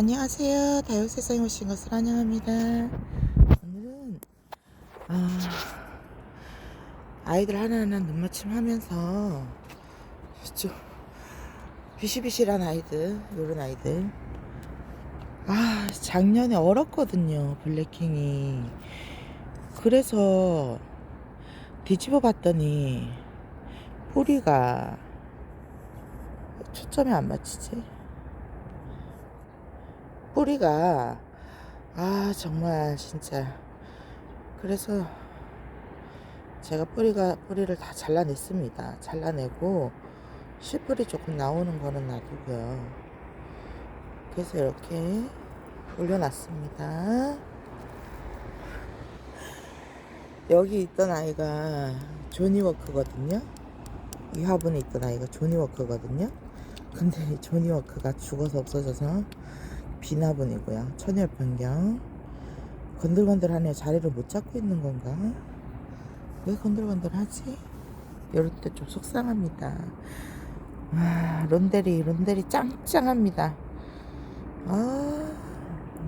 안녕하세요. 다육세상에 오신 것을 환영합니다. 오늘은 아, 아이들 하나하나 눈맞춤 하면서 좀 비실비실한 아이들, 요런 아이들. 아, 작년에 얼었거든요. 블랙킹이. 그래서 뒤집어 봤더니 뿌리가 초점이 안 맞히지. 뿌리가 아 정말 진짜 그래서 제가 뿌리가 뿌리를 다 잘라냈습니다. 잘라내고 씨뿌리 조금 나오는 거는 놔두고요. 그래서 이렇게 올려놨습니다. 여기 있던 아이가 조니워크거든요. 이 화분에 있던 아이가 조니워크거든요. 근데 조니워크가 죽어서 없어져서 비나분이고요. 천열 변경. 건들건들하네요. 자리를 못 잡고 있는 건가? 왜 건들건들하지? 이럴 때 좀 속상합니다. 아, 론데리, 론데리 짱짱합니다. 아,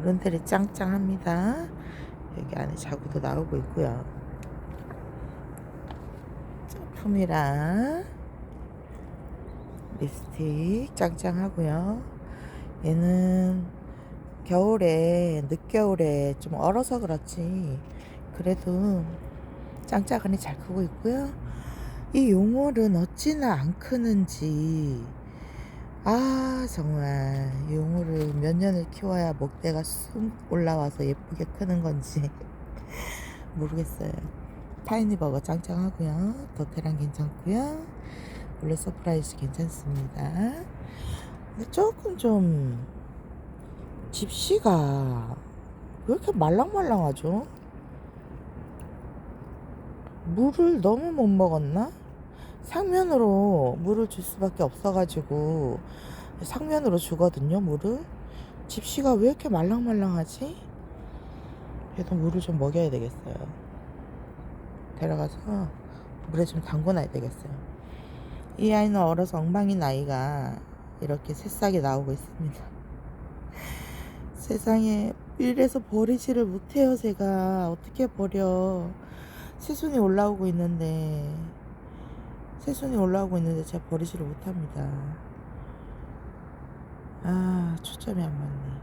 론데리 짱짱합니다. 여기 안에 자구도 나오고 있고요. 품이랑 립스틱 짱짱하고요. 얘는 겨울에 늦겨울에 좀 얼어서 그렇지 그래도 짱짱하니 잘 크고 있고요. 이 용월은 어찌나 안 크는지 아 정말 용월을 몇 년을 키워야 목대가 쑥 올라와서 예쁘게 크는 건지 모르겠어요. 타이니버거 짱짱하고요. 도테랑 괜찮고요. 원래 서프라이즈 괜찮습니다. 근데 조금 좀 집시가 왜 이렇게 말랑말랑하죠? 물을 너무 못 먹었나? 상면으로 물을 줄 수밖에 없어가지고 상면으로 주거든요 물을 집시가 왜 이렇게 말랑말랑하지? 그래도 물을 좀 먹여야 되겠어요 데려가서 물에 좀 담궈놔야 되겠어요 이 아이는 얼어서 엉망인 아이가 이렇게 새싹이 나오고 있습니다. 세상에 이래서 버리지를 못해요 제가 어떻게 버려 새순이 올라오고 있는데 새순이 올라오고 있는데 제가 버리지를 못합니다. 아 초점이 안 맞네.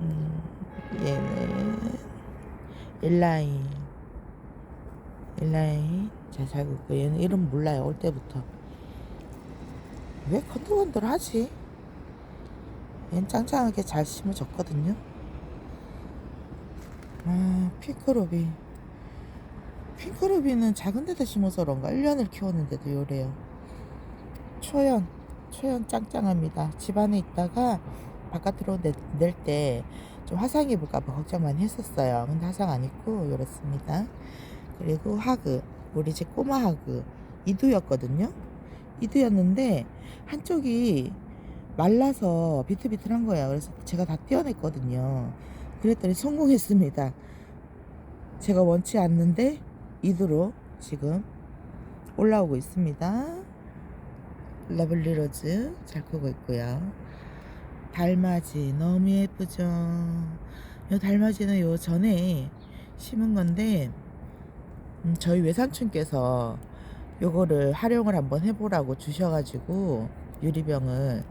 음, 얘는 일라인 일라인 잘 살고 있고 얘는 이름 몰라요 올 때부터 왜 건들건들 하지? 얘는 짱짱하게 잘 심어졌거든요. 아, 핑크로비. 핑크로비는 작은 데다 심어서 그런가? 1년을 키웠는데도 요래요. 초연. 초연 짱짱합니다. 집 안에 있다가 바깥으로 낼 때 좀 화상 입을까봐 걱정 많이 했었어요. 근데 화상 안 입고 요랬습니다. 그리고 하그. 우리 집 꼬마 하그. 이두였거든요. 이두였는데 한쪽이 말라서 비틀비틀한 거예요. 그래서 제가 다 떼어냈거든요. 그랬더니 성공했습니다. 제가 원치 않는데 이두로 지금 올라오고 있습니다. 러블리 로즈 잘 크고 있고요. 달맞이 너무 예쁘죠. 요 달맞이는 요 전에 심은 건데 음, 저희 외삼촌께서 요거를 활용을 한번 해보라고 주셔가지고 유리병을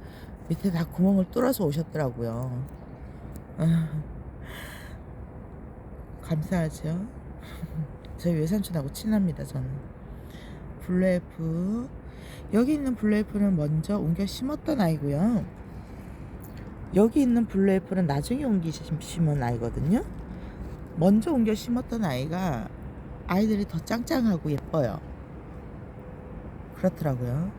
밑에 다 구멍을 뚫어서 오셨더라고요. 아, 감사하죠. 저희 외삼촌하고 친합니다, 저는. 블루에프. 여기 있는 블루에프는 먼저 옮겨 심었던 아이고요. 여기 있는 블루에프는 나중에 옮기 심은 아이거든요. 먼저 옮겨 심었던 아이가 아이들이 더 짱짱하고 예뻐요. 그렇더라고요.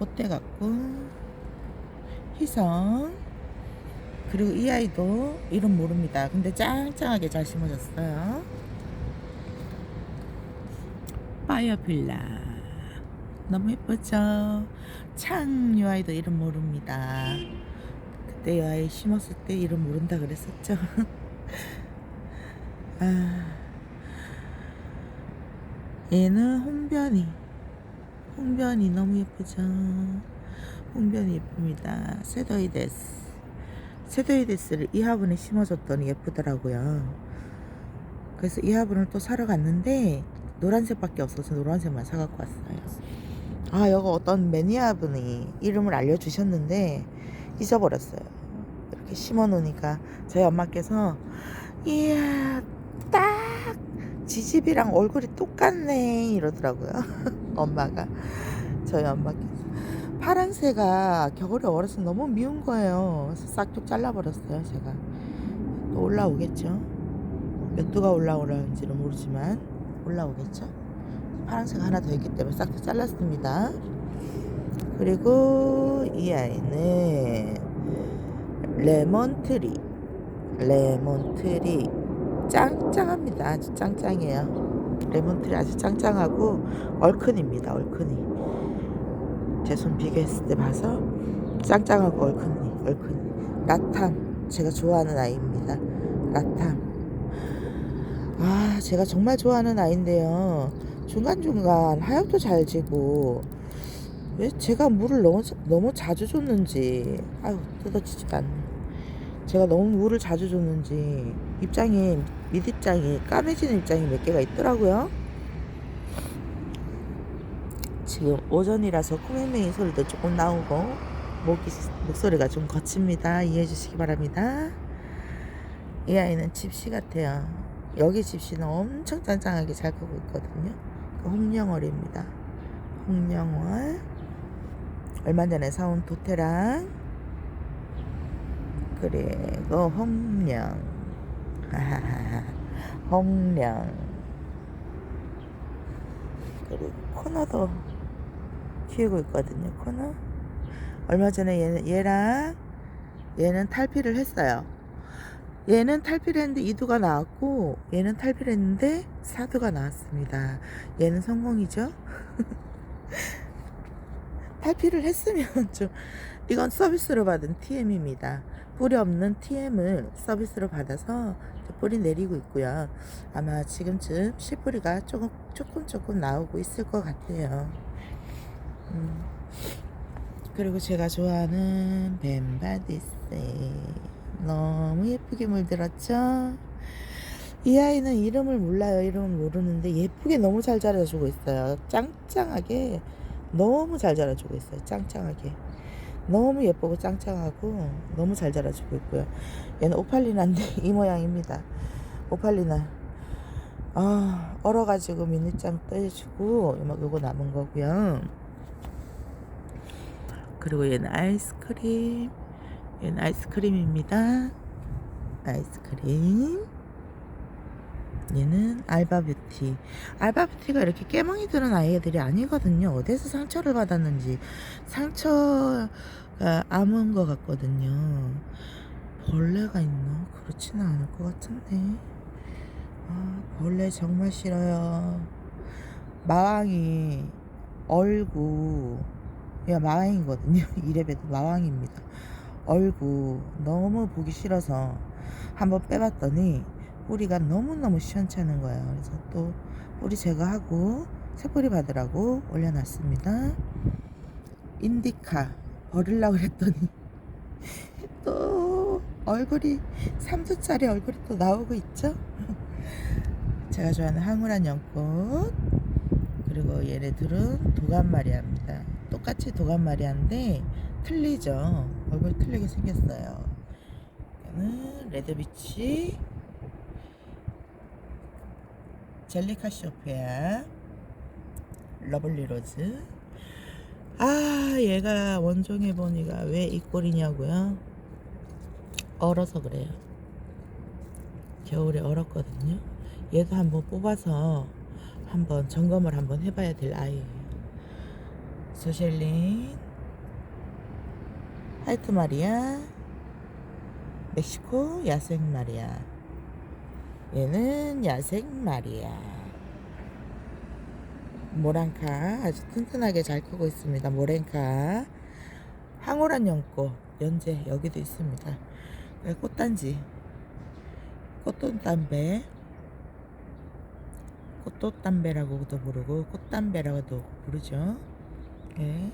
꽃대 같고 희성 그리고 이 아이도 이름 모릅니다. 근데 짱짱하게 잘 심어졌어요. 파이어필라 너무 예쁘죠? 창이 아이도 이름 모릅니다. 그때 이 아이 심었을 때 이름 모른다 그랬었죠. 아, 얘는 홍변이 홍변이 너무 예쁘죠. 홍변이 예쁩니다. 세더이데스. 세더이데스를 이 화분에 심어줬더니 예쁘더라고요. 그래서 이 화분을 또 사러 갔는데 노란색밖에 없어서 노란색만 사갖고 왔어요. 아, 여기 어떤 매니아분이 이름을 알려주셨는데 잊어버렸어요. 이렇게 심어놓으니까 저희 엄마께서 이야 딱 지집이랑 얼굴이 똑같네 이러더라고요. 엄마가 저희 엄마께서 파란새가 겨울에 얼어서 너무 미운 거예요. 싹둑 잘라버렸어요 제가. 또 올라오겠죠. 몇 도가 올라오는지는 모르지만 올라오겠죠. 파란색 하나 더 있기 때문에 싹둑 잘랐습니다. 그리고 이 아이는 레몬트리 레몬트리 짱짱합니다 아주 짱짱해요 레몬트리 아주 짱짱하고 얼큰입니다 얼큰이 제 손 비교했을 때 봐서 짱짱하고 얼큰이 얼큰이. 라탐. 제가 좋아하는 아이입니다. 라탐. 아 제가 정말 좋아하는 아이인데요. 중간중간 하엽도 잘 지고 왜 제가 물을 너무 너무 자주 줬는지. 아유 뜯어지지도 않네. 제가 너무 물을 자주 줬는지 입장이 밑입장이 까매지는 입장이 몇 개가 있더라고요 지금 오전이라서 코맹맹이 소리도 조금 나오고 목이 목소리가 좀 거칩니다. 이해해 주시기 바랍니다. 이 아이는 집시 같아요. 여기 집시는 엄청 짱짱하게 잘 크고 있거든요. 그 홍영월입니다. 홍영월. 얼마 전에 사온 도태랑. 그리고 홍령 홍령 그리고 코너도 키우고 있거든요 코너 얼마 전에 얘, 얘랑 얘는 탈피를 했어요 얘는 탈피를 했는데 2두가 나왔고 얘는 탈피를 했는데 4두가 나왔습니다 얘는 성공이죠 탈피를 했으면 좀 이건 서비스로 받은 TM입니다. 뿌리 없는 TM을 서비스로 받아서 뿌리 내리고 있고요. 아마 지금쯤 씨뿌리가 조금 조금 조금 나오고 있을 것 같아요. 음. 그리고 제가 좋아하는 벤바디스 너무 예쁘게 물들었죠. 이 아이는 이름을 몰라요. 이름을 모르는데 예쁘게 너무 잘 자라주고 있어요. 짱짱하게 너무 잘 자라주고 있어요. 짱짱하게. 너무 예쁘고 짱짱하고 너무 잘 자라주고 있고요. 얘는 오팔리나인데 이 모양입니다. 오팔리나. 아, 얼어가지고 미니짱 떼주고 요거 남은 거고요. 그리고 얘는 아이스크림. 얘는 아이스크림입니다. 아이스크림. 얘는 알바뷰티. 알바뷰티가 이렇게 깨멍이 드는 아이들이 아니거든요. 어디서 상처를 받았는지 상처가 아문 것 같거든요. 벌레가 있나? 그렇지는 않을 것 같은데. 아, 벌레 정말 싫어요. 마왕이 얼 구. 야, 마왕이거든요. 이래봬도 마왕입니다. 얼구. 너무 보기 싫어서 한번 빼봤더니 뿌리가 너무너무 시원찮은 거예요. 그래서 또 뿌리 제거하고 새뿌리 받으라고 올려놨습니다. 인디카 버릴라 그랬더니 또 얼굴이 3두짜리 얼굴이 또 나오고 있죠. 제가 좋아하는 황홀한 연꽃 그리고 얘네들은 도감마리아입니다. 똑같이 도감마리아인데 틀리죠. 얼굴 틀리게 생겼어요. 얘는 레드비치 젤리카시오페아 러블리 로즈. 아 얘가 원종해 보니까 왜 이 꼴이냐고요? 얼어서 그래요. 겨울에 얼었거든요. 얘도 한번 뽑아서 한번 점검을 한번 해봐야 될 아이예요 소셜린 하이트 마리아 멕시코 야생 마리아 얘는 야생 마리아 모란카 아주 튼튼하게 잘 크고 있습니다. 모랭카 황홀한 연꽃. 연재 여기도 있습니다. 꽃단지. 꽃돈담배. 꽃돈담배라고도 부르고 꽃담배라고도 부르죠 네.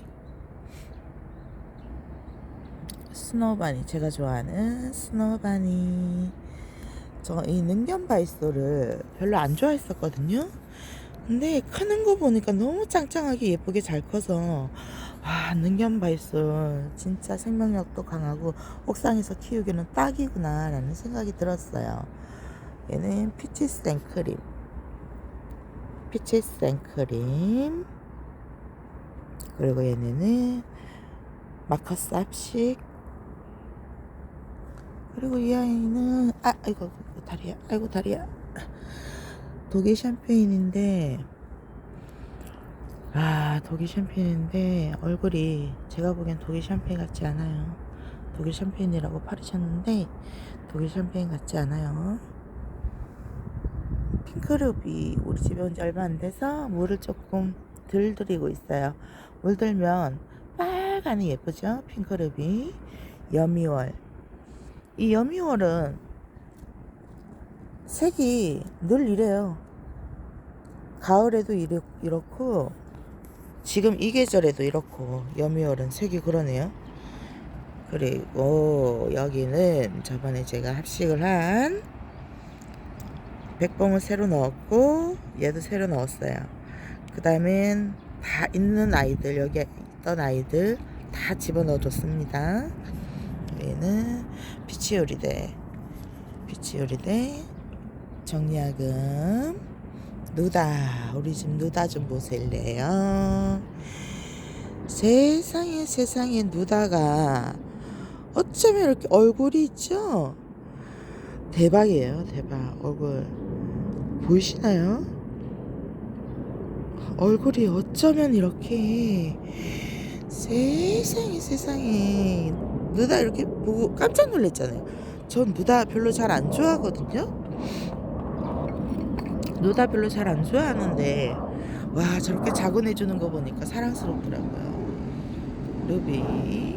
스노바니 제가 좋아하는 스노바니. 저 이 능견 바이소를 별로 안 좋아했었거든요. 근데 크는 거 보니까 너무 짱짱하게 예쁘게 잘 커서 아 능견 바이솔 진짜 생명력도 강하고 옥상에서 키우기는 딱이구나 라는 생각이 들었어요. 얘는 피치 생크림. 피치 생크림 그리고 얘네는 마커스 합식. 그리고 이 아이는 아 아이고, 다리야. 아이고 다리야. 독일 샴페인인데 아 독일 샴페인인데 얼굴이 제가 보기엔 독일 샴페인 같지 않아요. 독일 샴페인이라고 팔으셨는데 독일 샴페인 같지 않아요. 핑크룹이 우리 집에 온 지 얼마 안 돼서 물을 조금 덜 들이고 있어요 물 들면 빨간이 예쁘죠 핑크룹이 여미월 이 여미월은 색이 늘 이래요. 가을에도 이렇, 이렇고 지금 이 계절에도 이렇고 여미월은 색이 그러네요. 그리고 여기는 저번에 제가 합식을 한 백봉을 새로 넣었고 얘도 새로 넣었어요. 그 다음엔 다 있는 아이들 여기 있던 아이들 다 집어넣어 줬습니다. 얘는 피치오리대 피치오리대 정리하금 누다. 우리 집 누다 좀 보실래요? 세상에 세상에 누다가 어쩌면 이렇게 얼굴이 있죠? 대박이에요 대박. 얼굴 보이시나요 얼굴이 어쩌면 이렇게 세상에 세상에. 누다 이렇게 보고 깜짝 놀랐잖아요. 전 누다 별로 잘 안 좋아하거든요. 누다 별로 잘 안 좋아하는데 와 저렇게 자곤해주는 거 보니까 사랑스럽더라고요. 루비.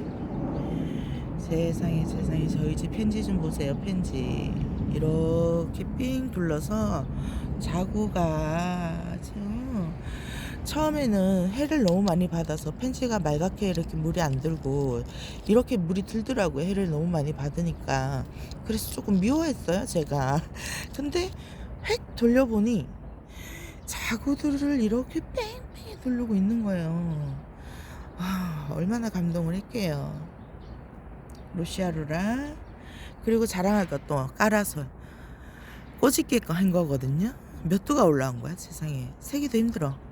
세상에 세상에. 저희 집 편지 좀 보세요 편지. 이렇게 삥 둘러서 자구가 처음에는 해를 너무 많이 받아서 펜지가 말갛게 이렇게 물이 안 들고 이렇게 물이 들더라고요. 해를 너무 많이 받으니까. 그래서 조금 미워했어요 제가. 근데 획 돌려보니 자구들을 이렇게 뺑뺑이 두르고 있는 거예요. 아, 얼마나 감동을 했게요. 루시아루라. 그리고 자랑할 것도 깔아서 꼬집게 한 거거든요. 몇 두가 올라온 거야 세상에. 세기도 힘들어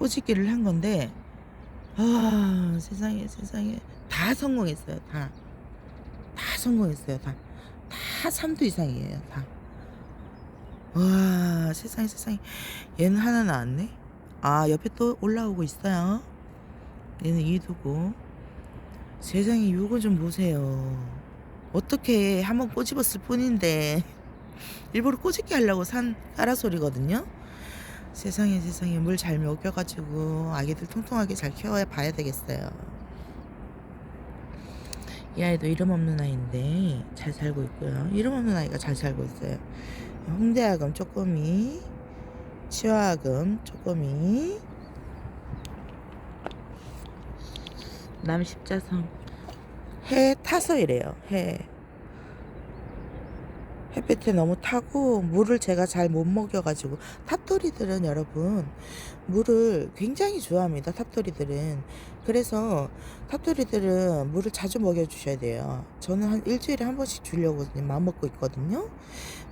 꼬집기를 한 건데 아 세상에 세상에. 다 성공했어요 다. 다 성공했어요 다. 다 3두 이상이에요 다. 와 세상에 세상에. 얘는 하나 나왔네? 아 옆에 또 올라오고 있어요. 얘는 이두고. 세상에 요거 좀 보세요. 어떻게 한번 꼬집었을 뿐인데. 일부러 꼬집게 하려고 산 까라솔이거든요 세상에 세상에 물 잘 먹여가지고 아기들 통통하게 잘 키워야 봐야 되겠어요. 이 아이도 이름 없는 아이인데 잘 살고 있고요. 이름 없는 아이가 잘 살고 있어요. 홍대아금 쪼꼬미 치와아금 쪼꼬미 남십자성 해 타서 이래요. 해 햇볕에 너무 타고 물을 제가 잘 못 먹여가지고 탑돌이들은 여러분 물을 굉장히 좋아합니다 탑돌이들은. 그래서 탑돌이들은 물을 자주 먹여주셔야 돼요. 저는 한 일주일에 한 번씩 주려고 마음 먹고 있거든요.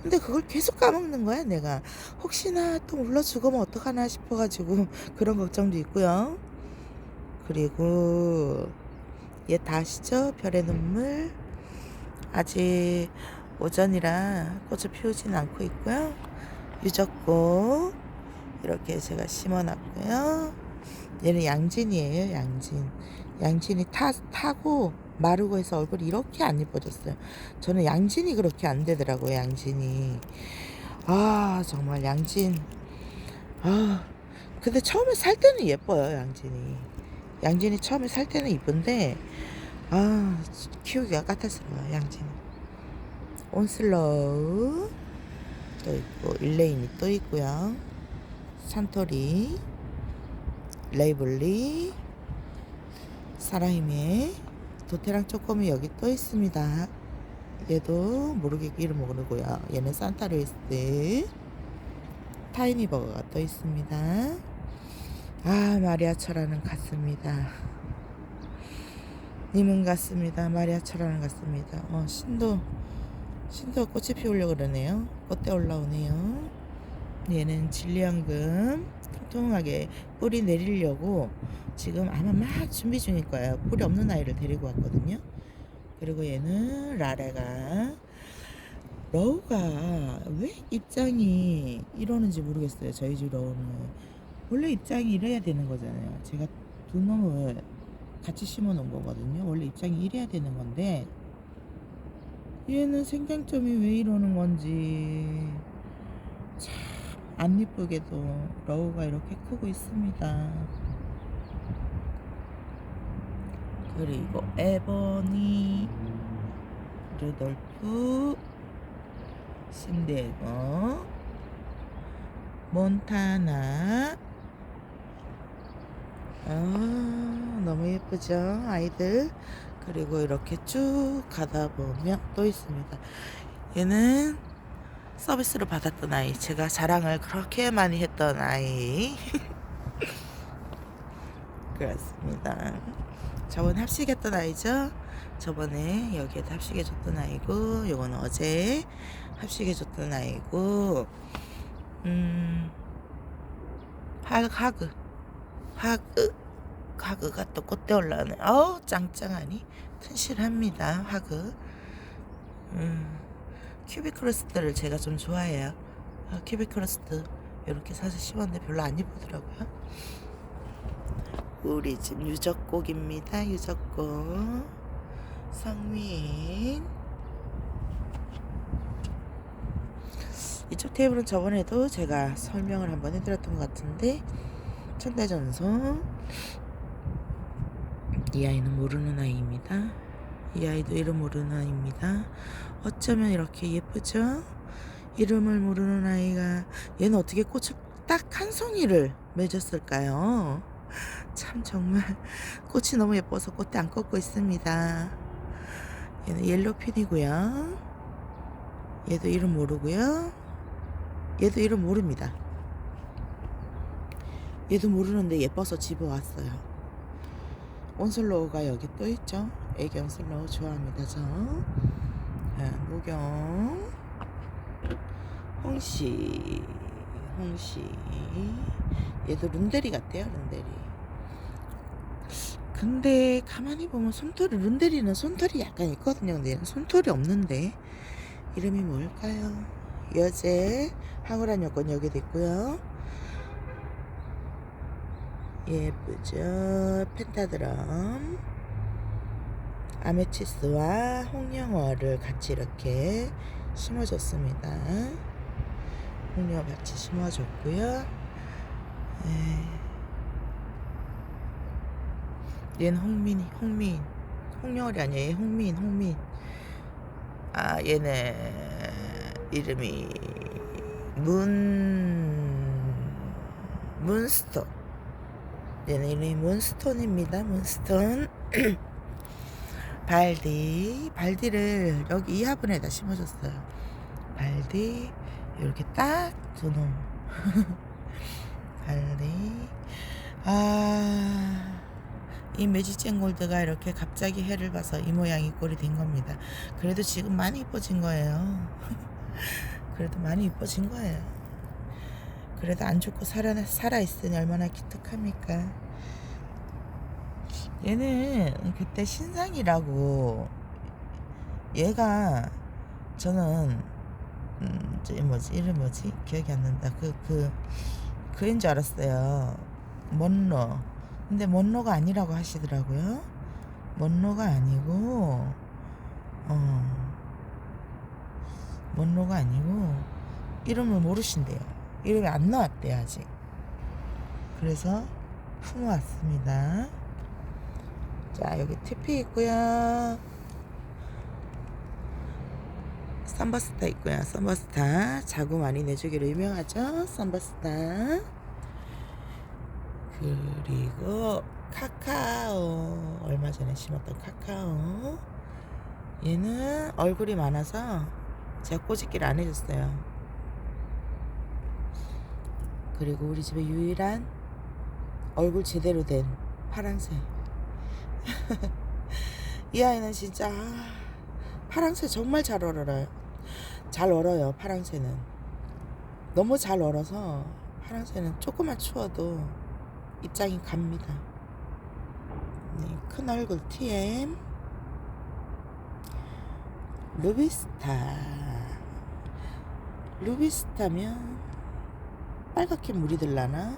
근데 그걸 계속 까먹는 거야 내가. 혹시나 또 물러 죽으면 어떡하나 싶어가지고 그런 걱정도 있고요. 그리고 얘 다 아시죠? 별의 눈물. 아직 오전이라 꽃을 피우지는 않고 있고요. 유적고 이렇게 제가 심어놨고요. 얘는 양진이에요. 양진. 양진이 타, 타고 마르고 해서 얼굴이 이렇게 안 예뻐졌어요. 저는 양진이 그렇게 안 되더라고요. 양진이. 아 정말 양진. 아 근데 처음에 살 때는 예뻐요. 양진이. 양진이 처음에 살 때는 이쁜데 아 키우기가 까탈스러워요. 양진이. 온슬로우 또 있고 일레인이 또 있고요 산토리 레이블리 사라이메 도테랑 쪼꼬미 여기 또 있습니다. 얘도 모르게 이름 모르고요. 얘는 산타루이스 타이니 버거가 또 있습니다. 아 마리아처라는 같습니다. 님은 같습니다. 마리아처라는 같습니다. 어 신도 신도 꽃이 피우려고 그러네요. 꽃대 올라오네요. 얘는 진리연금 통통하게 뿌리 내리려고 지금 아마 막 준비 중일 거예요. 뿌리 없는 아이를 데리고 왔거든요. 그리고 얘는 라레가 러우가 왜 입장이 이러는지 모르겠어요. 저희 집 러우는 원래 입장이 이래야 되는 거잖아요. 제가 두 놈을 같이 심어 놓은 거거든요. 원래 입장이 이래야 되는 건데 얘는 생장점이 왜 이러는 건지. 참 안 이쁘게도 러우가 이렇게 크고 있습니다. 그리고 에버니 루돌프 신데거 몬타나. 아 너무 예쁘죠 아이들 그리고 이렇게 쭉 가다 보면 또 있습니다. 얘는 서비스로 받았던 아이 제가 자랑을 그렇게 많이 했던 아이. 그렇습니다. 저번에 합식했던 아이죠? 저번에 여기에도 합식해줬던 아이고 요거는 어제 합식해줬던 아이고. 음 하, 하그. 하그 하그가 또 꽃대 올라오네. 어우 짱짱하니? 튼실합니다 하그. 음 큐비크러스트를 제가 좀 좋아해요. 아, 큐비크러스트. 이렇게 사서 심었는데 별로 안 예쁘더라고요. 우리 집 유적곡입니다 유적곡. 성민. 이쪽 테이블은 저번에도 제가 설명을 한번 해드렸던 것 같은데 천대전송 이 아이는 모르는 아이입니다. 이 아이도 이름 모르는 아이입니다. 어쩌면 이렇게 예쁘죠? 이름을 모르는 아이가 얘는 어떻게 꽃을 딱 한 송이를 맺었을까요? 참 정말 꽃이 너무 예뻐서 꽃대 안 꺾고 있습니다. 얘는 옐로핀이고요. 얘도 이름 모르고요. 얘도 이름 모릅니다. 얘도 모르는데 예뻐서 집어왔어요 온슬로우가 여기 또 있죠? 애기 온슬로우 좋아합니다 저. 자, 목영 홍시 홍시 얘도 룬데리 같대요 룬데리. 근데 가만히 보면 솜털이 룬데리는 솜털이 약간 있거든요. 근데 얘는 솜털이 없는데. 이름이 뭘까요? 여제 황홀한 여권 여기도 있고요 예쁘죠 펜타드럼 아메치스와 홍영어를 같이 이렇게 심어줬습니다. 홍영어 같이 심어줬고요. 에. 얘는 홍민이, 홍민. 홍영어이 아니에요. 얘 홍민, 홍민. 아, 얘는 이름이 문, 문스톤. 얘는 이름이 문스톤입니다. 문스톤. 발디. 발디를 여기 이 화분에다 심어줬어요. 발디. 이렇게 딱 두 놈. 발디. 아 이 매지쟁 골드가 이렇게 갑자기 해를 봐서 이 모양이 꼴이 된 겁니다. 그래도 지금 많이 이뻐진 거예요. 그래도 많이 이뻐진 거예요 그래도 안 죽고 살아, 살아있으니 얼마나 기특합니까? 얘는 그때 신상이라고 얘가 저는 음, 저 뭐지 이름 뭐지? 기억이 안 난다. 그 그 그, 인줄 알았어요. 먼로. 근데 먼로가 아니라고 하시더라고요. 먼로가 아니고 어 먼로가 아니고 이름을 모르신대요 이름이 안 나왔대요 아직. 그래서 품어왔습니다. 자 여기 TP 있고요. 쌈바스타 있고요. 쌈바스타. 자구 많이 내주기로 유명하죠? 쌈바스타. 그리고 카카오. 얼마 전에 심었던 카카오. 얘는 얼굴이 많아서 제가 꼬집기를 안 해줬어요 그리고 우리 집에 유일한 얼굴 제대로 된 파랑새. 이 아이는 진짜 아, 파랑새 정말 잘 얼어요. 잘 얼어요 파랑새는. 너무 잘 얼어서 파랑새는 조금만 추워도 입장이 갑니다. 네, 큰 얼굴 TM 루비스타. 루비스타면 빨갛게 물이 들라나?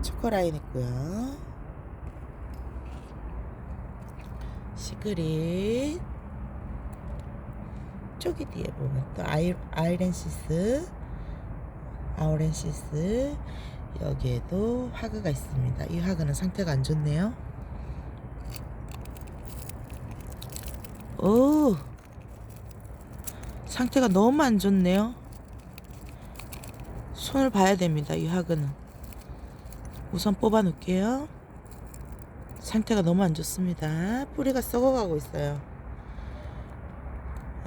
초코라인 있고요. 시그릿. 저기 뒤에 보면 또 아이, 아이렌시스 아우렌시스. 여기에도 화그가 있습니다. 이 화그는 상태가 안 좋네요. 오! 상태가 너무 안 좋네요 손을 봐야 됩니다 이 화그는 우선 뽑아 놓을게요. 상태가 너무 안 좋습니다. 뿌리가 썩어가고 있어요.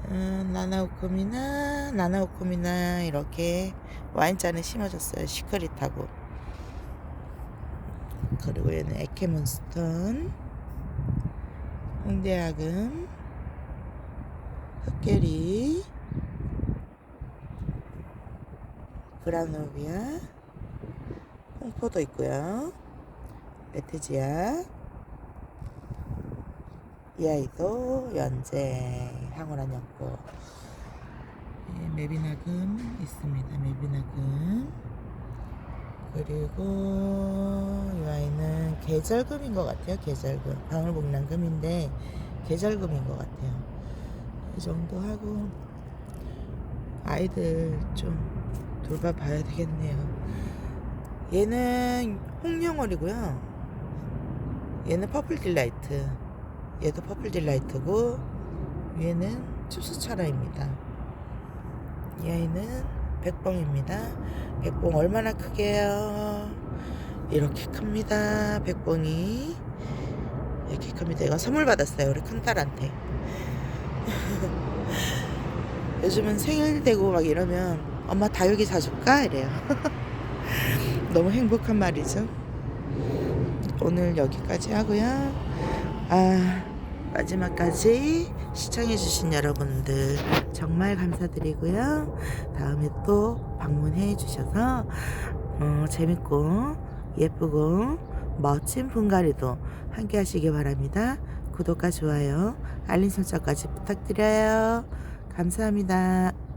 음, 나나우콤이나 나나우콤이나 이렇게 와인잔에 심어줬어요. 시크릿하고. 그리고 얘는 에케몬스턴 홍대학음 흑계리 그라노비아 홍포도 있고요. 레테지아 이 아이도 연재 황홀한 연꽃 예, 메비나금 있습니다. 메비나금. 그리고 이 아이는 계절금인 것 같아요. 계절금. 방울복랑금인데 계절금인 것 같아요. 이 정도 하고 아이들 좀 돌봐봐야 되겠네요. 얘는 홍영월이고요. 얘는 퍼플 딜라이트. 얘도 퍼플 딜라이트고 얘는 춥수차라입니다. 이 아이는 백봉입니다. 백봉 얼마나 크게요? 이렇게 큽니다. 백봉이. 이렇게 큽니다. 이건 선물 받았어요. 우리 큰딸한테. 요즘은 생일 되고 막 이러면 엄마 다육이 사줄까 이래요 너무 행복한 말이죠 오늘 여기까지 하고요 아 마지막까지 시청해주신 여러분들 정말 감사드리고요. 다음에 또 방문해 주셔서 어, 재밌고 예쁘고 멋진 분갈이도 함께 하시기 바랍니다. 구독과 좋아요, 알림 설정까지 부탁드려요. 감사합니다.